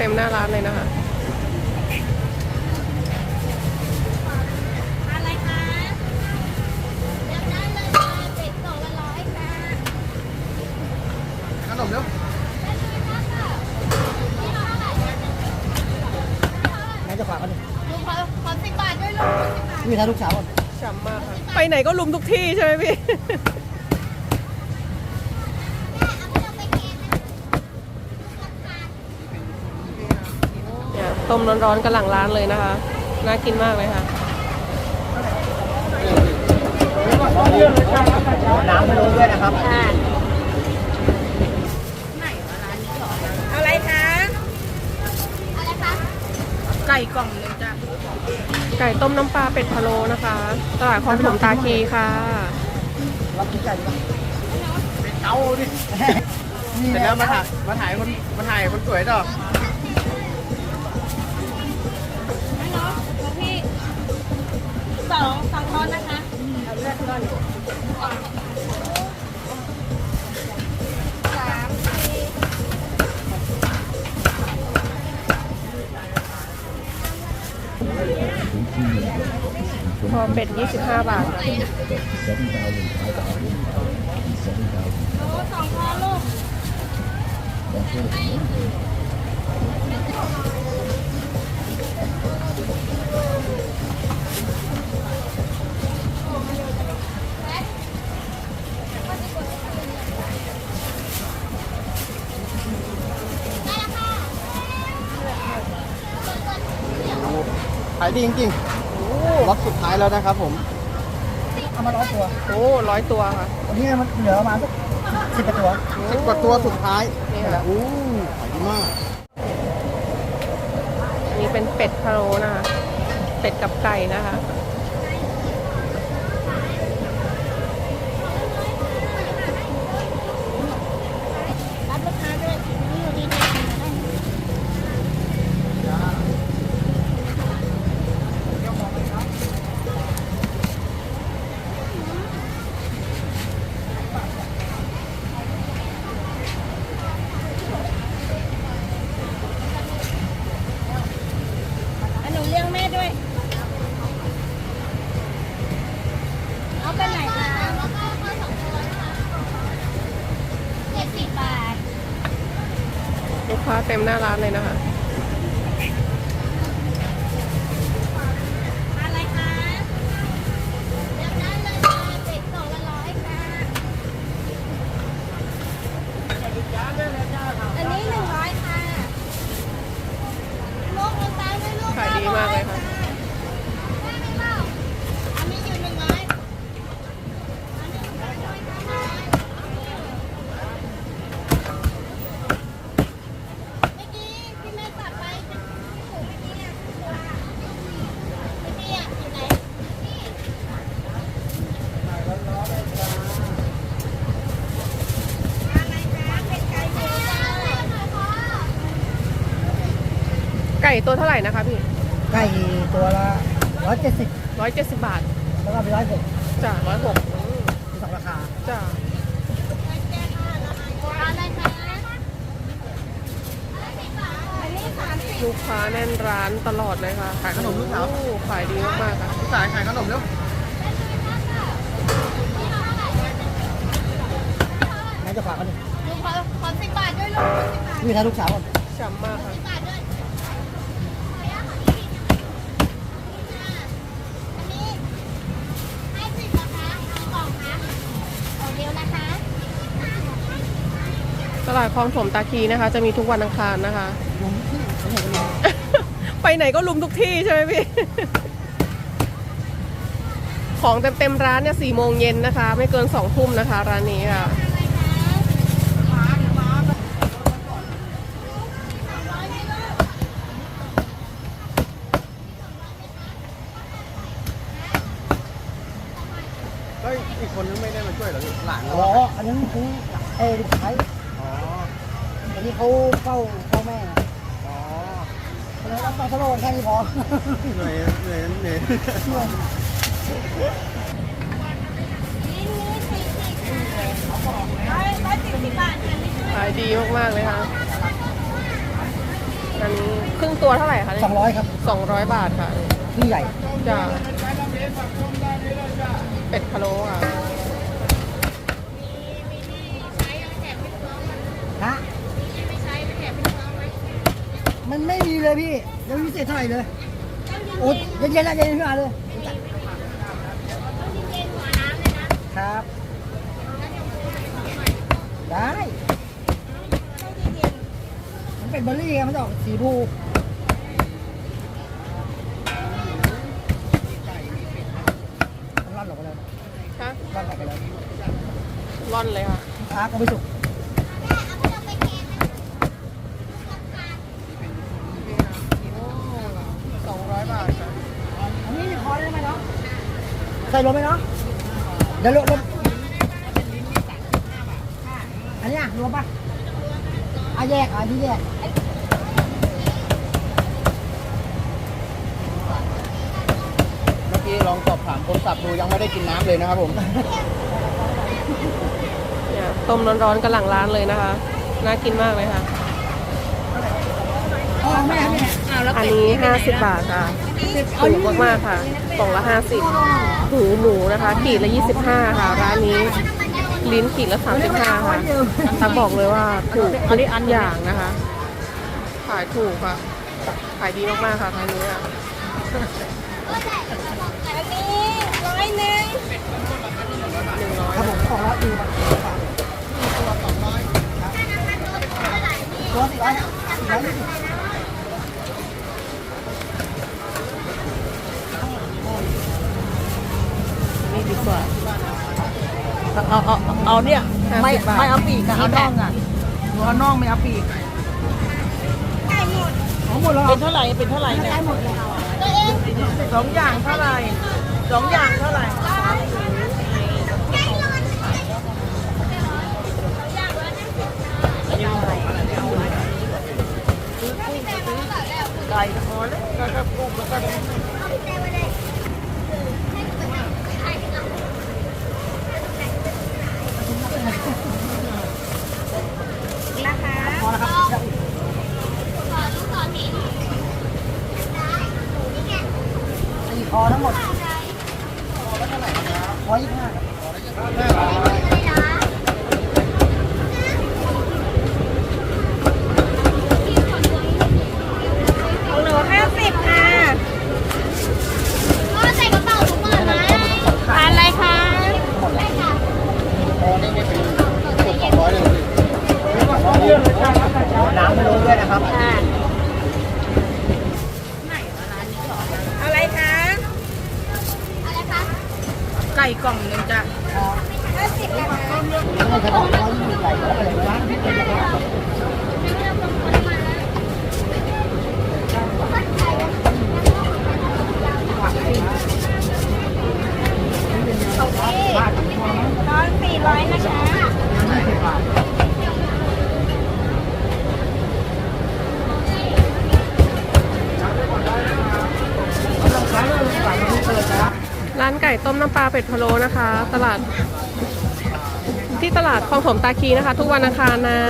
ลูกค้าเต็มหน้าร้านเลยนะคะอะไรคะเลือกได้เลยค่ะเป็ดตัวละร้อยค่ะขนมเร็วได้เลยค่ะนี่เท่าไหร่ไหนจะฝากกันดิลุงขอขอสิบบาทด้วยลูกสิบบาท มีทานลูกสาวก่อน ฉ่ำมากค่ะ ไปไหนก็ลุมทุกที่ใช่ไหมพี่ แม่เอาไปเอาไปแกงนะ เนี่ย ต้มร้อนๆกันหลังร้านเลยนะคะ น่ากินมากเลยค่ะน้ำไม่รู้ด้วยนะครับอะไรคะอะไรคะไก่กล่องเลยจ้ะไก่ต้มน้ำปลาเป็ดพะโล้นะคะ ตลาดคลองถมตาคีค่ะรับกินไก่ดีกว่าเต้าดิเสร็จแล้วมาถ่ายมาถ่ายคนมาถ่ายคนสวยต่อ สองสองช้อนนะคะสามสี่พอเป็ด25 บาท โอ้สองพอลูก ขายดีจริงๆล็อตสุดท้ายแล้วนะครับผมเอามาร้อยตัว โอ้ร้อยตัวค่ะ วันนี้มันเหลือประมาณสักสิบกว่าตัวสิบกว่าตัวสุดท้ายนี่ค่ะอู้ขายดีมากอันนี้เป็นเป็ดพะโล้นะคะ เป็ดกับไก่นะคะ เลี้ยงแม่ด้วย เอาไปไหนคะแล้วก็ข้าวสองตัวนะคะเจ็ดสิบบาท ลูกค้าเต็มหน้าร้านเลยนะคะ อะไรคะเลือกได้เลยค่ะเป็ดตัวละร้อยค่ะ อันนี้หนึ่งร้อยค่ะลูกมันตามด้วยลูก ขายดีมากเลยค่ะ ได้ไหมเปล่าอันนี้อยู่หนึ่งร้อยอันนี้หนึ่งร้อยค่ะเมื่อกี้ที่แม่ตัดไปจะถูกเมื่อกี้อะเมื่อกี้อะอยู่ไหนนี่อะไรคะเป็ดไก่เยอะจังเลยค่ะพ่อ ไก่ตัวเท่าไหร่นะคะพี่ไก่ตัวละร้อยเจ็ดสิบร้อยเจ็ดสิบบาท แล้วก็ไปร้อยหกจ้ะร้อยหกสองราคาจ้ะอะไรคะอันนี้สามสิบลูกค้าแน่นร้านตลอดเลยค่ะขายขนมลูกสาวโอ้ขายดีมากๆค่ะสายขายขนมเร็วไหนจะฝากกันดิลุงขอขอสิบบาทด้วยลูกสิบบาทมีทานลูกสาวก่อนฉ่ำมากค่ะ สิบบาทด้วยอันนี้ให้สิบนะคะเอากล่องคะเอาเดียวนะคะ ตลาดคลองถมตาคีนะคะ จะมีทุกวันอังคารนะคะลุงที่เขาเห็นกันเลยไปไหนก็ลุมทุกที่ใช่ไหมพี่ ของเต็มๆร้านเนี่ยสี่โมงเย็นนะคะ ไม่เกินสองทุ่มนะคะ ร้านนี้ค่ะแล้วอีกคนนึงไม่ได้มาช่วยเหรอพี่หลานอ๋อ อันนั้นคือเออลูกชาย อ๋ออันนี้เขาเฝ้าเฝ้าแม่อ๋อเพราะฉะนั้นรับต้องสโลว์แค่นี้พอเหนื่อยเหนื่อยเหนื่อยนี่นี่สี่สิบร้อยร้อยสี่สิบบาทค่ะนี่ขายดีมากๆเลยค่ะเตัวเท่าไหร่คะสองร้อยครับสองร้อยบาทค่ะที่ใหญ่จ้ะเป็ดพะโล้ค่ะ มันไม่มีเลยพี่ยังไม่พิเศษเท่าไหร่เลยโอ้ยเย็นๆแล้วเย็นๆขึ้นมาเลยครับ ได้มันเป็นเบอร์รี่ไงมันจะออกสีบูมันร่อนออกไปแล้วค่ะร่อนออกไปแล้วร่อนเลยค่ะค้าก็ไม่สุก สองร้อยบาทค่ะ อันนี้คอได้ไหมเนาะ ใส่ลงไหมเนาะเดี๋ยวลงลงอันเนี้ยรวมปะอะแยกอะอันนี้แยกเมื่อกี้ลองสอบถามคนสับดูยังไม่ได้กินน้ำเลยนะครับผม เนี่ยต้มร้อนๆกันหลังร้านเลยนะคะ น่ากินมากเลยค่ะ อ๋อแม่แม่ อันนี้ 50 บาทค่ะ ถูกมากๆค่ะกล่องละ 50หูหมูนะคะขีดละ 25 ค่ะ ร้านนี้ลิ้นขีดละ 35 ค่ะตักบอกเลยว่าถูกทุกอย่างนะคะ ขายถูกค่ะ ขายดีมากๆค่ะร้านนี้อะอันนี้ร้อยหนึ่งครับผมของละดีตัวสี่ร้อยร้อยยี่สิบนี่ เอาเอาเนี่ยไม่ไม่เอาปีกอะเอาน่องอะหนูเอาน่องไม่เอาปีกของหมดแล้วเป็นเท่าไหร่เป็นเท่าไหร่เนี่ยหมดเลยสองอย่างเท่าไหร่สองอย่างเท่าไหร่ไก่พอแล้วก็ก็กุ้งแล้วก็ พอแล้วครับสี่คอทั้งหมด ร้อยยี่สิบห้าครับ ของหนูห้าสิบค่ะ ใส่กระเป๋าถุงมือไหม ทานอะไรคะ พอนี่ไม่เป็นสุกสองร้อยเลย น้ำไม่รู้ด้วยนะครับ อะไรคะ อะไรคะ ไกล่องหนึงจ้ะห้าสิบนะคะไม่ใช่ของร้อยยี่สิบใหญ่แล้วอะไรร้านร้อยสี่ร้อยนะคะ ก่ต้มน้ำปลาเป็ดพะโล้นะคะ ตลาด ที่ตลาดคลองถมตาคีนะคะ ทุกวันอังคารนะ